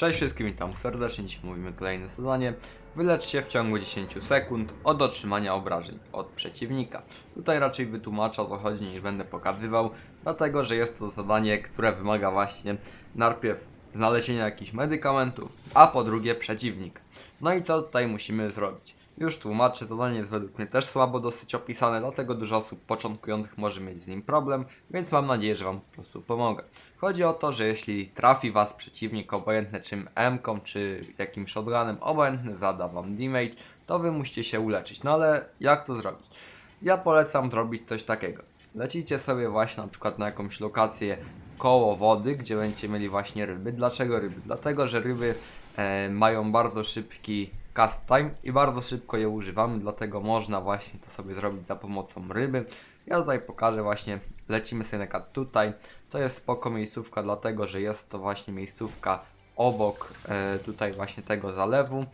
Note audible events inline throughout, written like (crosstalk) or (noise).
Cześć wszystkim, witam serdecznie. Dzisiaj mówimy kolejne zadanie. Wylecz się w ciągu 10 sekund od otrzymania obrażeń od przeciwnika. Tutaj raczej wytłumaczę o co chodzi niż będę pokazywał, dlatego że jest to zadanie, które wymaga właśnie najpierw znalezienia jakichś medykamentów, a po drugie przeciwnik. No i co tutaj musimy zrobić? Już tłumaczę, zadanie jest według mnie też słabo dosyć opisane, dlatego dużo osób początkujących może mieć z nim problem, więc mam nadzieję, że Wam po prostu pomogę. Chodzi o to, że jeśli trafi Was przeciwnik, obojętne czym M-ką czy jakimś shotgunem, obojętny zada Wam damage, to Wy musicie się uleczyć. No ale jak to zrobić? Ja polecam zrobić coś takiego. Lecicie sobie właśnie na przykład na jakąś lokację koło wody, gdzie będziecie mieli właśnie ryby. Dlaczego ryby? Dlatego, że ryby e, mają bardzo szybki cast time i bardzo szybko je używamy, dlatego można właśnie to sobie zrobić za pomocą ryby. Ja tutaj pokażę właśnie, lecimy sobie na tutaj. To jest spoko miejscówka, dlatego że jest to właśnie miejscówka obok e, tutaj właśnie tego zalewu.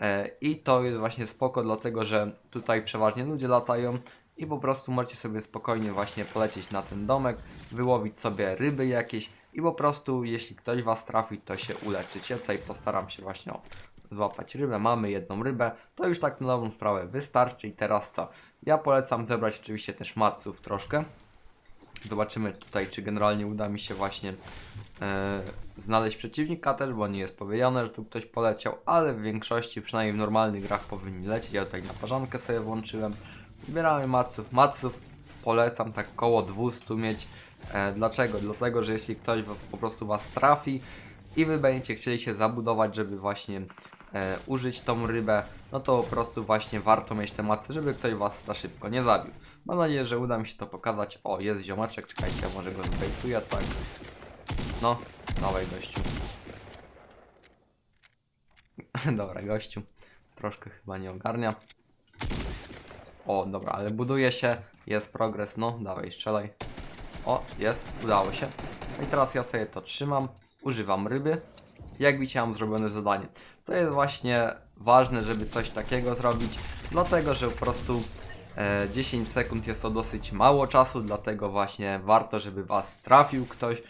E, I to jest właśnie spoko, dlatego że tutaj przeważnie ludzie latają i po prostu możecie sobie spokojnie właśnie polecieć na ten domek, wyłowić sobie ryby jakieś i po prostu jeśli ktoś was trafi, to się uleczyć. Ja tutaj postaram się właśnie o, złapać rybę. Mamy jedną rybę, to już tak na dobrą sprawę wystarczy i teraz co? Ja polecam zebrać oczywiście też maców troszkę. Zobaczymy tutaj, czy generalnie uda mi się właśnie e, znaleźć przeciwnika też, bo nie jest powiedziane, że tu ktoś poleciał, ale w większości, przynajmniej w normalnych grach powinni lecieć. Ja tutaj na parzankę sobie włączyłem. Zbieramy maców. Maców polecam tak koło 200 mieć. E, dlaczego? Dlatego, że jeśli ktoś po prostu Was trafi i Wy będziecie chcieli się zabudować, żeby właśnie e, użyć tą rybę, no to po prostu właśnie warto mieć te maty, żeby ktoś Was za szybko nie zabił. Mam nadzieję, że uda mi się to pokazać. O, jest ziomaczek, czekajcie, może go zbejtuję, tak. No, dawaj gościu. (laughs) dobra, gościu. Troszkę chyba nie ogarnia. O, dobra, ale buduje się, jest progres, no, dawaj, strzelaj. O, jest, udało się. No i teraz ja sobie to trzymam, używam ryby. Jak widzicie, mam zrobione zadanie. To jest właśnie ważne, żeby coś takiego zrobić, dlatego że po prostu e, 10 sekund jest to dosyć mało czasu, dlatego właśnie warto, żeby was trafił ktoś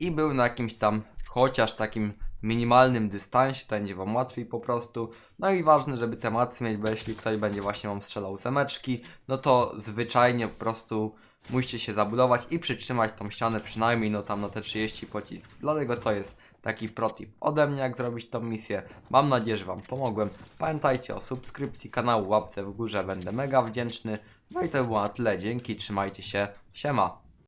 i był na jakimś tam chociaż takim minimalnym dystansie, to będzie wam łatwiej po prostu. No i ważne, żeby te macy mieć, bo jeśli ktoś będzie właśnie wam strzelał zemeczki, no to zwyczajnie po prostu musicie się zabudować i przytrzymać tą ścianę przynajmniej no tam na te 30 pocisków. Dlatego to jest taki protip ode mnie, jak zrobić tą misję. Mam nadzieję, że wam pomogłem. Pamiętajcie o subskrypcji kanału, łapce w górze, będę mega wdzięczny. No i to było na tyle, dzięki, trzymajcie się, siema.